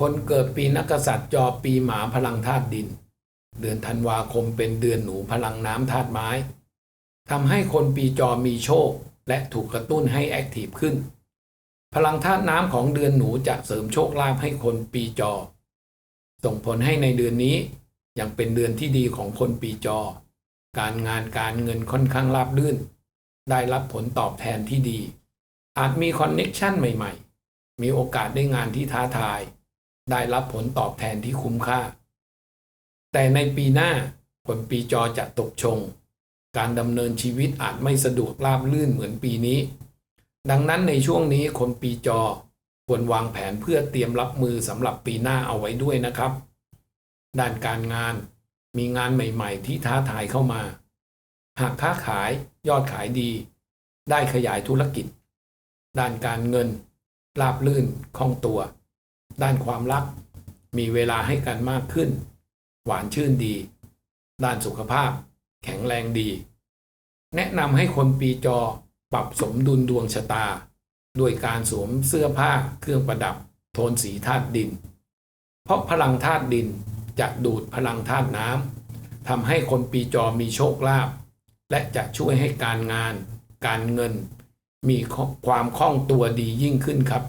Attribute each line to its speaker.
Speaker 1: คนเกิดปีนักษัตริย์จอปีหมาพลังธาตุดิน เดือนธันวาคมเป็นเดือนหนูพลังน้ำธาตุไม้ทำให้คนปีจอมีโชค และถูกกระตุ้นให้แอคทีฟขึ้น พลังธาตุน้ำของเดือนหนูจะเสริมโชคลาภให้คนปีจอ ส่งผลให้ในเดือนนี้ยังเป็นเดือนที่ดีของคนปีจอ การงานการเงินค่อนข้างราบรื่น ได้รับผลตอบแทนที่ดี อาจมีคอนเน็กชันใหม่ ๆ มีโอกาสได้งานที่ท้าทาย ได้รับผลตอบแทนที่คุ้มค่า แต่ในปีหน้าคนปีจอจะตกชง การดำเนินชีวิตอาจไม่สะดวกราบรื่นเหมือนปีนี้ ดังนั้นในช่วงนี้คนปีจอควรวางแผนเพื่อเตรียมรับมือสำหรับปีหน้าเอาไว้ด้วยนะครับ ด้านการงานมีงานใหม่ๆ ที่ท้าทายเข้ามา หากค้าขายยอดขายดี ได้ขยายธุรกิจ ด้านการเงินราบลื่นคล่องตัว ด้านความรัก มีเวลาให้กันมากขึ้น หวานชื่นดี ด้านสุขภาพ แข็งแรงดี แนะนำให้คนปีจอปรับสมดุลดวงชะตา ด้วยการสวมเสื้อผ้าเครื่องประดับ โทนสีธาตุดิน เพราะพลังธาตุดินจะดูดพลังธาตุน้ำทำให้คนปีจอมีโชคลาภและจะช่วยให้การงาน การเงิน มีความคล่องตัวดียิ่งขึ้นครับ